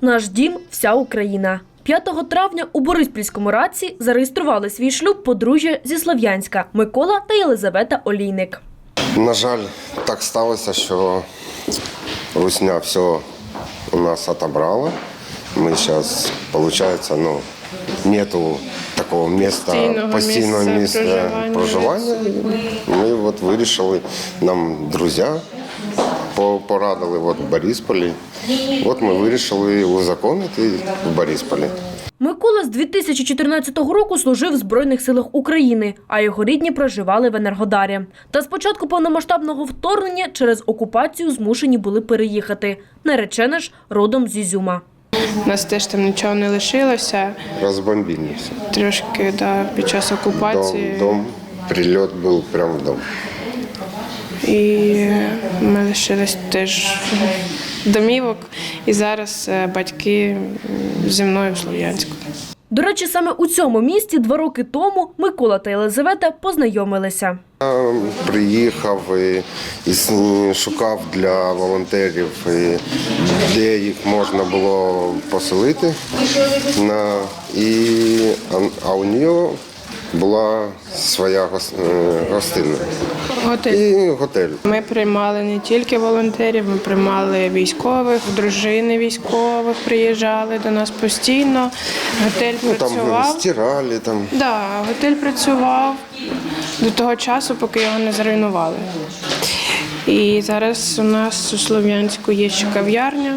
Наш дім вся Україна. 5 травня у Бориспільському раці зареєстрували свій шлюб подружжя зі Слов'янська Микола та Єлизавета Олійник. На жаль, так сталося, що Русня все у нас отобрала. Ми зараз, виходить, ну, нету такого міста, Постійного постійного місця місця проживання. проживання. Ми от вирішили, нам друзі порадили от в Борисполі. От ми вирішили узаконити в Борисполі. Микола з 2014 року служив в Збройних силах України, а його рідні проживали в Енергодарі. Та з початку повномасштабного вторгнення через окупацію змушені були переїхати. Наречена ж родом з Ізюма. У нас теж там нічого не лишилося. Розбомбили все. Трошки да, під час окупації. Дом, дом, прильот був прямо в дом. І ми лишились теж домівок. І зараз е, батьки зі мною в Слов'янську. До речі, саме у цьому місті два роки тому Микола та Єлизавета познайомилися. Я приїхав і, і шукав для волонтерів, і, де їх можна було поселити. На, і, а, а у нього була своя е, гостинна Готель. і готель. Ми приймали не тільки волонтерів, ми приймали військових, дружини військових приїжджали до нас постійно. Готель Ну, там працював. стирали, там Да, готель працював до того часу, поки його не зруйнували. І зараз у нас у Слов'янську є ще кав'ярня.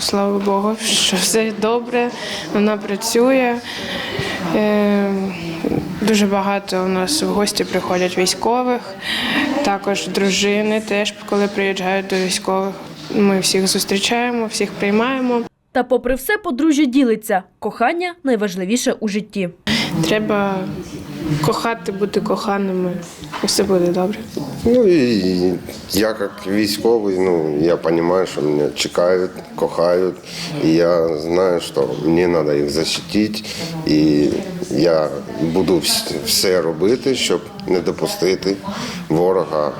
Слава Богу, що все добре, вона працює. Дуже багато у нас в гості приходять військових, також дружини теж, коли приїжджають до військових. Ми всіх зустрічаємо, всіх приймаємо. Та, попри все, подружжя ділиться кохання найважливіше у житті. Треба кохати, бути коханими, все буде добре. Ну і я як військовий, ну я розумію, що мене чекають, кохають. І я знаю, що мені треба їх захистити. І я буду все робити, щоб не допустити ворога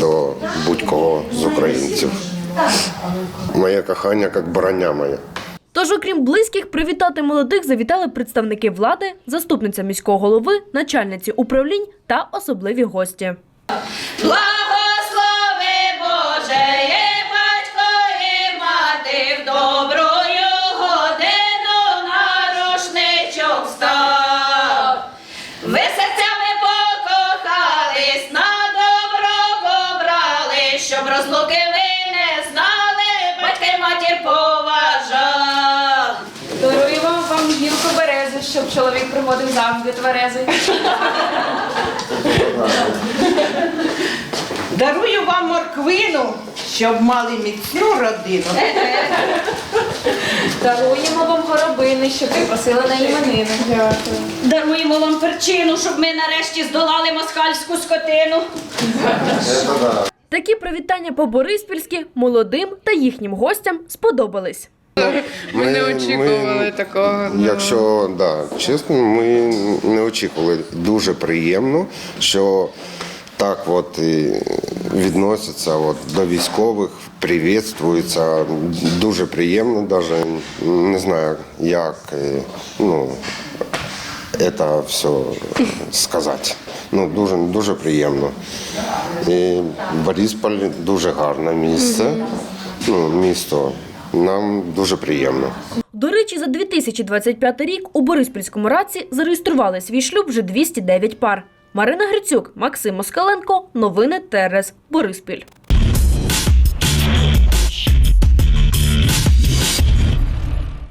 до будь-кого з українців. Моє кохання як броня моя. Тож, окрім близьких, привітати молодих завітали представники влади, заступниця міського голови, начальниці управлінь та особливі гості. Благослови Боже, батько і мати в годину на рушничок став. Ви серцями покохались, на добро побрали, щоб розлуки ви не знали, батьки матір поважав. Даруємо вам гілку берези, щоб чоловік приходив завжди тверезий. Дарую вам морквину, щоб мали міцну родину. Даруємо вам горобини, щоб ви просили на іменини. Даруємо вам перчину, щоб ми нарешті здолали москальську скотину. Такі привітання по-бориспільськи молодим та їхнім гостям сподобались. Ми не очікували такого. ну. Якщо да, чесно, ми не очікували. Дуже приємно, що так от і відносяться от, до військових, привітствуються. Дуже приємно, навіть не знаю, як е, ну, це все сказати. Ну, дуже, дуже приємно. І Борисполь дуже гарне місце, ну, місто. Нам дуже приємно. До речі, за 2025 рік у Бориспільському раці зареєстрували свій шлюб вже 209 пар. Марина Грицюк, Максим Москаленко. Новини ТРС Бориспіль.